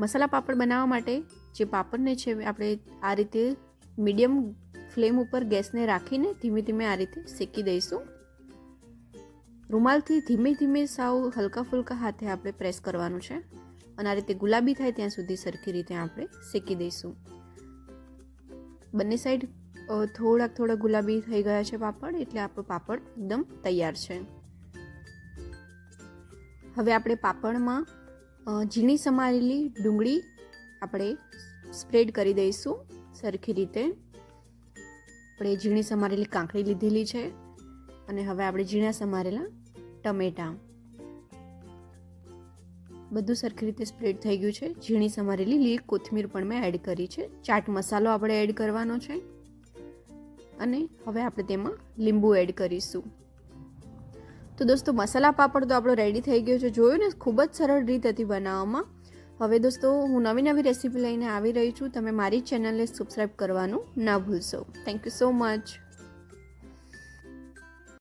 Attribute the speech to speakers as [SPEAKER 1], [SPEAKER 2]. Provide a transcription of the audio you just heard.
[SPEAKER 1] મસાલા પાપડ બનાવવા માટે જે પાપડને છે, આપણે આ રીતે મીડિયમ ફ્લેમ ઉપર ગેસને રાખીને ધીમે ધીમે આ રીતે શેકી દઈશું. રૂમાલથી ધીમે ધીમે સાવ હલકા ફુલકા હાથે આપણે પ્રેસ કરવાનું છે અને આ રીતે ગુલાબી થાય ત્યાં સુધી સરખી રીતે આપણે શેકી દઈશું. બંને સાઈડ થોડાક થોડા ગુલાબી થઈ ગયા છે પાપડ, એટલે આપણો પાપડ એકદમ તૈયાર છે. હવે આપણે પાપડમાં ઝીણી સમારેલી ડુંગળી આપણે સ્પ્રેડ કરી દઈશું સરખી રીતે. આપણે ઝીણી સમારેલી કાંકરી લીધેલી છે અને હવે આપણે ઝીણા સમારેલા ટમેટાં. બધું સરખી રીતે સ્પ્રેડ થઈ ગયું છે. ઝીણી સમારેલી લીલી કોથમીર પણ મેં એડ કરી છે. ચાટ મસાલો આપણે એડ કરવાનો છે. અને હવે આપણે તેમાં લીંબુ એડ કરીશું. તો દોસ્તો, મસાલા પાપડ તો આપણો રેડી થઈ ગયો છે. જોયું ને, ખૂબ જ સરળ રીત હતી બનાવવામાં. હવે દોસ્તો, હું નવી નવી રેસીપી લઈને આવી રહી છું. તમે મારી ચેનલને સબસ્ક્રાઈબ કરવાનું ના ભૂલશો. Thank you so much